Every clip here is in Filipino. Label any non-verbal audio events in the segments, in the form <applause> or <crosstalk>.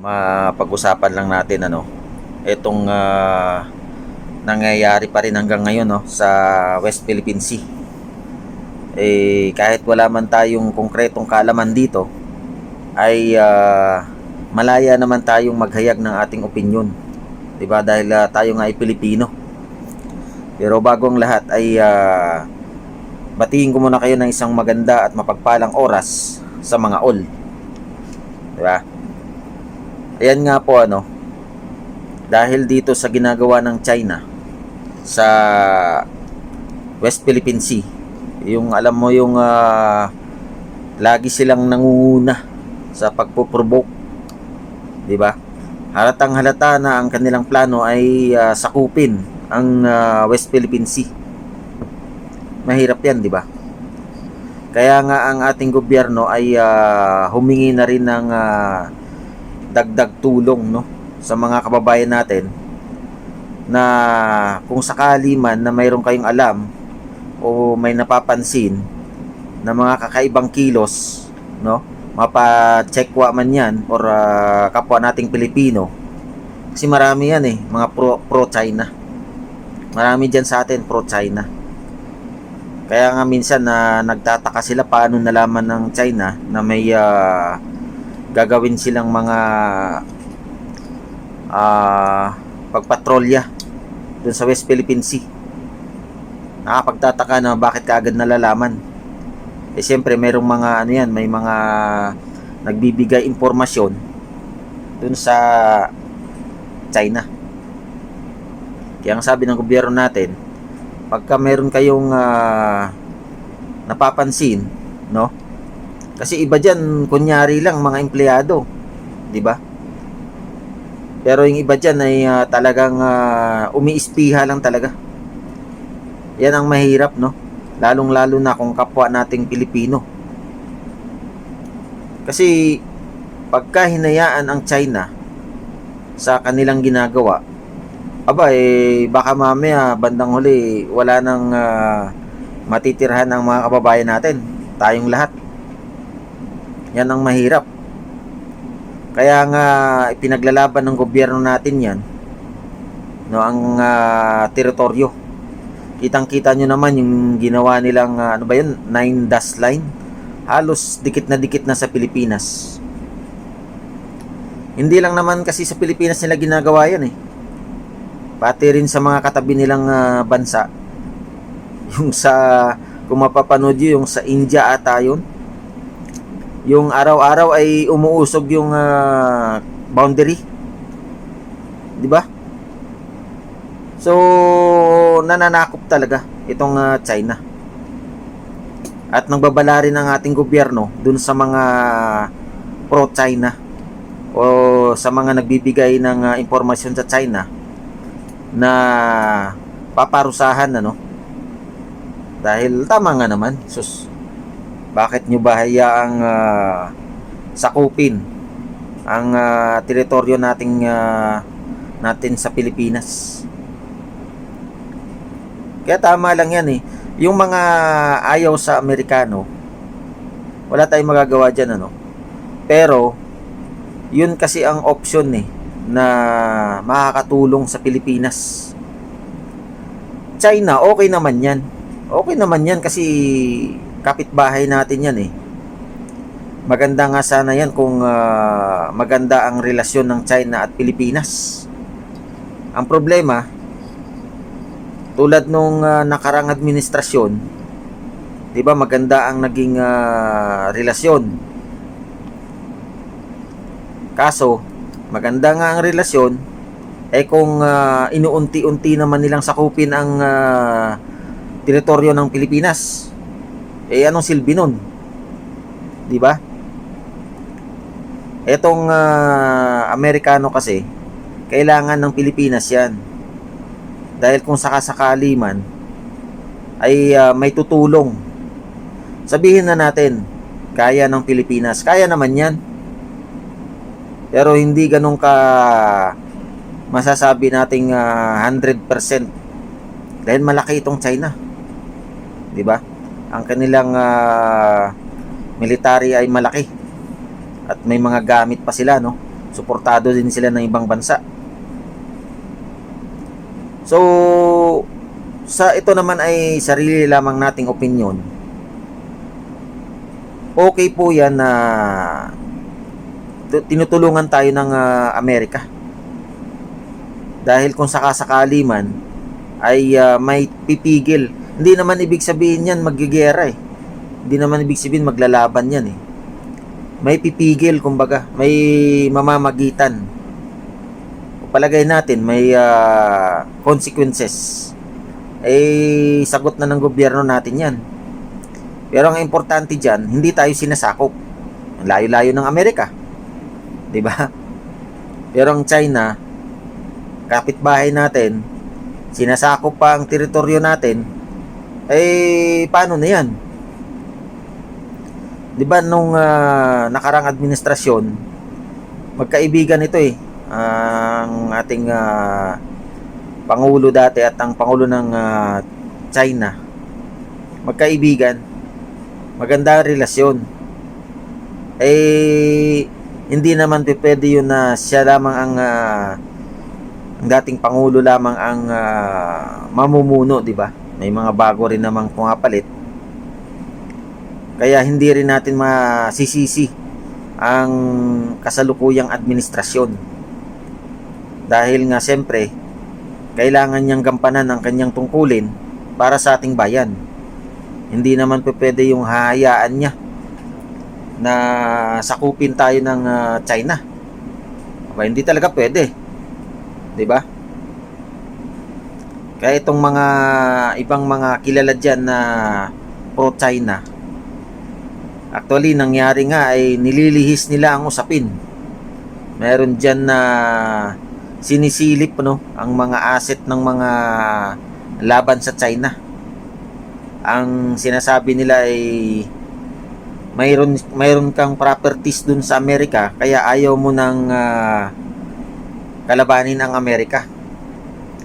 mapag-usapan lang natin ano itong ah, nangyayari pa rin hanggang ngayon no sa West Philippine Sea. Eh kahit wala man tayong konkretong kaalaman dito ay ah, malaya naman tayong maghayag ng ating opinion. 'Di ba? Dahil ah, tayo nga ay Pilipino. Pero bago ang lahat ay ah, batiin ko muna kayo ng isang maganda at mapagpalang oras sa mga all. 'Di ba? Ayan nga po ano. Dahil dito sa ginagawa ng China sa West Philippine Sea, yung alam mo yung ah, lagi silang nangunguna sa pagpo-provoke, 'di ba? Halatang halata na ang kanilang plano ay ah, sakupin ang ah, West Philippine Sea. Mahirap 'yan, 'di ba? Kaya nga ang ating gobyerno ay ah, humingi na rin ng ah, dagdag tulong no sa mga kababayan natin na kung sakali man na mayroon kayong alam o may napapansin na mga kakaibang kilos no mapa-checkwa man yan or ah, kapwa nating Pilipino. Kasi marami yan eh mga pro, pro China marami dyan sa atin pro China kaya nga minsan na nagtataka sila paano nalaman ng China na may ah, gagawin silang mga ah pagpatrolya dun sa West Philippine Sea. Nakapagtataka na bakit kaagad nalalaman. Eh siyempre merong mga ano yan, may mga nagbibigay impormasyon dun sa China. Kaya ang sabi ng gobyerno natin, pagka meron kayong ah, napapansin, no? Kasi iba diyan kunyari lang mga empleyado, 'di ba? Pero yung iba diyan ay ah, talagang ah, umiispiha lang talaga. Yan ang mahirap, no? Lalong-lalo na kung kapwa nating Pilipino. Kasi pagka hinayaan ang China sa kanilang ginagawa, aba eh baka mamaya bandang huli wala nang ah, matitirhan ng mga kababayan natin, tayong lahat. Yan ang mahirap. Kaya nga ipinaglalaban ng gobyerno natin 'yan. No, ang ah, teritoryo. Kitang-kita nyo naman yung ginawa nilang ah, ano ba 'yun? Nine dash line. Halos dikit na dikit na sa Pilipinas. Hindi lang naman kasi sa Pilipinas nila ginagawa 'yan eh. Pati rin sa mga katabi nilang ah, bansa. <laughs> Yung sa kung mapapanood yung sa India ata yun yung araw-araw ay umuusog yung ah, boundary. 'Di ba? So nananakop talaga itong ah, China. At nagbabala rin ang ating gobyerno dun sa mga pro-China o sa mga nagbibigay ng ah, impormasyon sa China na paparusahan ano dahil tama nga naman sus bakit nyo ba hayaang ah, sakupin ang ah, teritoryo nating ah, natin sa Pilipinas? Kaya tama lang yan eh. Yung mga ayaw sa Amerikano, wala tayong magagawa dyan ano. Pero, yun kasi ang option eh na makakatulong sa Pilipinas. China, okay naman yan. Okay naman yan kasi kapitbahay natin yan eh. Maganda nga sana yan kung ah, maganda ang relasyon ng China at Pilipinas. Ang problema, tulad nung ah, nakarang administrasyon, 'di ba maganda ang naging ah, relasyon. Kaso, maganda nga ang relasyon eh kung ah, inuunti-unti naman nilang sakupin ang ah, teritoryo ng Pilipinas. Eh anong silbi nun? 'Di ba? Etong ah, Amerikano kasi kailangan ng Pilipinas 'yan. Dahil kung sakasakali man ay ah, may tutulong. Sabihin na natin, kaya ng Pilipinas. Kaya naman 'yan. Pero hindi ganun ka masasabi nating ah, 100% dahil malaki itong China. 'Di ba? Ang kanilang ah, military ay malaki at may mga gamit pa sila no. Suportado din sila ng ibang bansa. So, sa ito naman ay sarili lamang nating opinion. Okay po yan na tu- tinutulungan tayo ng ah, Amerika. Dahil kung sakasakali man ay ah, may pipigil. Hindi naman ibig sabihin yan magigera eh. Hindi naman ibig sabihin maglalaban yan eh. May pipigil kumbaga, may mamamagitan. Palagay natin may ah, consequences. Eh sagot na ng gobyerno natin yan. Pero ang importante diyan, hindi tayo sinasakop. Ang layo-layo ng Amerika. 'Di ba? Pero ang China, kapitbahay natin, sinasakop pa ang teritoryo natin, eh paano na 'yan? 'Di ba nung ah, nakarang administrasyon, magkaibigan ito eh. Ang ating ah, pangulo dati at ang pangulo ng ah, China. Magkaibigan. Maganda ang relasyon. Eh hindi naman pwede yun na siya lamang ang ah, ang dating pangulo lamang ang ah, mamumuno, 'di ba? May mga bago rin namang pumapalit. Kaya hindi rin natin masisisi ang kasalukuyang administrasyon. Dahil nga siyempre, kailangan niyang gampanan ang kanyang tungkulin para sa ating bayan. Hindi naman pe pwede yung hahayaan niya na sakupin tayo ng ah, China. Aba, hindi talaga pwede. 'Di ba? Kaya itong mga ibang mga kilala diyan na pro-China, actually nangyari nga ay nililihis nila ang usapin. Meron diyan na sinisilip no ang mga asset ng mga laban sa China. Ang sinasabi nila ay mayroon mayroon kang properties dun sa Amerika kaya ayaw mo nang ah, kalabanin ang Amerika.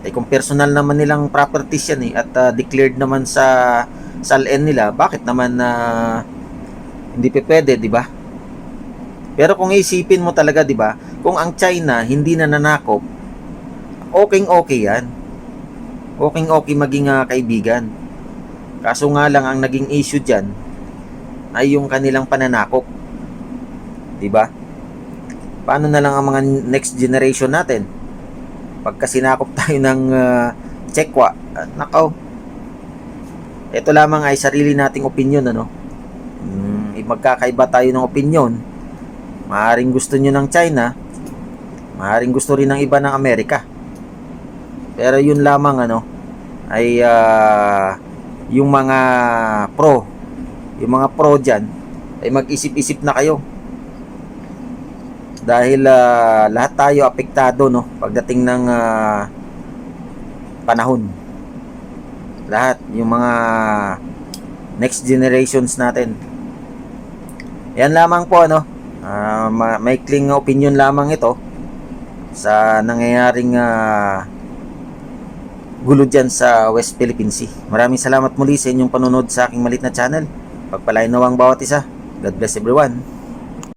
Eh kung personal naman nilang properties yan eh at ah, declared naman sa SALN nila, bakit naman na hindi pa pwede, di ba? Pero kung isipin mo talaga, di ba, kung ang China hindi na nanakop, okay okay yan. Okay okay maging ah, kaibigan. Kaso nga lang ang naging issue diyan ay yung kanilang pananakop. 'Di ba? Paano na lang ang mga next generation natin? Pagka sinakop <laughs> tayo ng uh, tsekwa, ah, nakaw. Ito lamang ay sarili nating opinion ano. Eh, magkakaiba tayo ng opinion. Maaring gusto nyo ng China, maaring gusto rin ng iba ng Amerika. Pero yun lamang ano ay ah, yung mga pro, yung mga pro diyan ay mag-isip-isip na kayo. Dahil ah, lahat tayo apektado no pagdating ng ah, panahon. Lahat yung mga next generations natin. Yan lamang po ano. Ah, ma- maikling opinion lamang ito sa nangyayaring ah, gulo dyan sa West Philippine Sea. Maraming salamat muli sa inyong panonood sa aking malit na channel. Pagpalain nawang bawat isa. God bless everyone.